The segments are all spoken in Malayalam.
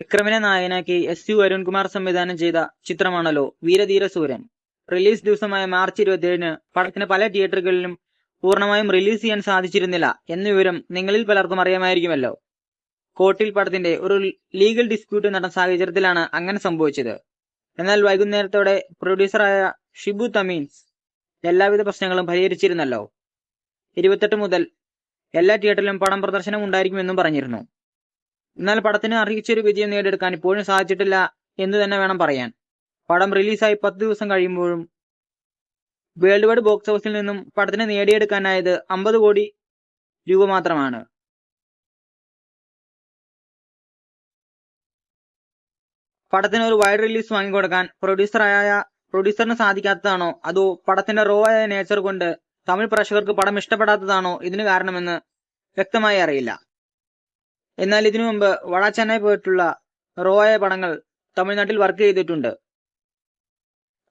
വിക്രമിനെ നായകനാക്കി എസ് യു അരുൺകുമാർ സംവിധാനം ചെയ്ത ചിത്രമാണല്ലോ വീരധീര സൂര്യൻ. റിലീസ് ദിവസമായ മാർച്ച് ഇരുപത്തിയേഴിന് പടത്തിന് പല തിയേറ്ററുകളിലും പൂർണമായും റിലീസ് ചെയ്യാൻ സാധിച്ചിരുന്നില്ല എന്ന വിവരം നിങ്ങളിൽ പലർക്കും അറിയാമായിരിക്കുമല്ലോ. കോട്ടിൽ പടത്തിന്റെ ഒരു ലീഗൽ ഡിസ്പ്യൂട്ട് നടന്ന സാഹചര്യത്തിലാണ് അങ്ങനെ സംഭവിച്ചത്. എന്നാൽ വൈകുന്നേരത്തോടെ പ്രൊഡ്യൂസറായ ഷിബു തമീൻസ് എല്ലാവിധ പ്രശ്നങ്ങളും പരിഹരിച്ചിരുന്നല്ലോ. ഇരുപത്തെട്ട് മുതൽ എല്ലാ തിയേറ്ററിലും പടം പ്രദർശനം ഉണ്ടായിരിക്കുമെന്നും പറഞ്ഞിരുന്നു. എന്നാൽ പടത്തിന് അറിയിച്ചൊരു വിജയം നേടിയെടുക്കാൻ ഇപ്പോഴും സാധിച്ചിട്ടില്ല എന്ന് തന്നെ വേണം പറയാൻ. പടം റിലീസായി പത്ത് ദിവസം കഴിയുമ്പോഴും വേൾഡ് വൈഡ് ബോക്സ് ഓഫീസിൽ നിന്നും പടത്തിന് നേടിയെടുക്കാനായത് അമ്പത് കോടി രൂപ മാത്രമാണ്. പടത്തിന് ഒരു വൈഡ് റിലീസ് വാങ്ങിക്കൊടുക്കാൻ പ്രൊഡ്യൂസറായ പ്രൊഡ്യൂസറിന് സാധിക്കാത്തതാണോ? അതോ പടത്തിന്റെ റോ ആയ നേച്ചർ കൊണ്ട് തമിഴ് പ്രേക്ഷകർക്ക് പടം ഇഷ്ടപ്പെടാത്തതാണോ ഇതിന് കാരണമെന്ന് വ്യക്തമായി അറിയില്ല. എന്നാൽ ഇതിനു മുമ്പ് വട ചെന്നൈ പോയിട്ടുള്ള റോയ പടങ്ങൾ തമിഴ്നാട്ടിൽ വർക്ക് ചെയ്തിട്ടുണ്ട്.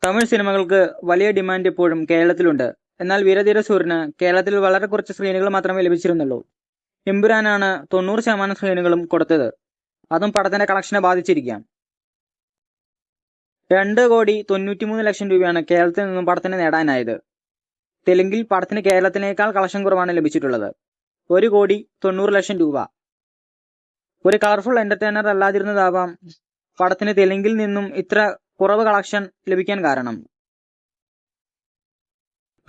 തമിഴ് സിനിമകൾക്ക് വലിയ ഡിമാൻഡ് ഇപ്പോഴും കേരളത്തിലുണ്ട്. എന്നാൽ വീരധീര സൂര്യന് കേരളത്തിൽ വളരെ കുറച്ച് സ്ക്രീനുകൾ മാത്രമേ ലഭിച്ചിരുന്നുള്ളൂ. എമ്പുരാനാണ് തൊണ്ണൂറ് ശതമാനം സ്ക്രീനുകളും കൊടുത്തത്. അതും പടത്തിന്റെ കളക്ഷനെ ബാധിച്ചിരിക്കാം. രണ്ട് കോടി തൊണ്ണൂറ്റിമൂന്ന് ലക്ഷം രൂപയാണ് കേരളത്തിൽ നിന്നും പടത്തിന് നേടാനായത്. തെലുങ്കിൽ പടത്തിന് കേരളത്തിനേക്കാൾ കളക്ഷൻ കുറവാണ് ലഭിച്ചിട്ടുള്ളത്. ഒരു കോടി തൊണ്ണൂറ് ലക്ഷം രൂപ. ഒരു കളർഫുൾ എന്റർടൈനർ അല്ലാതിരുന്നതാവാം. പടത്തിന് തെലുങ്കിൽ നിന്നും ഇത്ര കുറവ് കളക്ഷൻ ലഭിക്കാൻ കാരണം.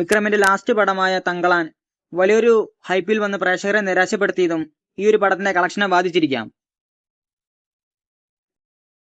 വിക്രമിന്റെ ലാസ്റ്റ് പടമായ തങ്കളാൻ വലിയൊരു ഹൈപ്പിൽ വന്ന് പ്രേക്ഷകരെ നിരാശപ്പെടുത്തിയതും ഈ ഒരു പടത്തിന്റെ കളക്ഷനെ ബാധിച്ചിരിക്കാം.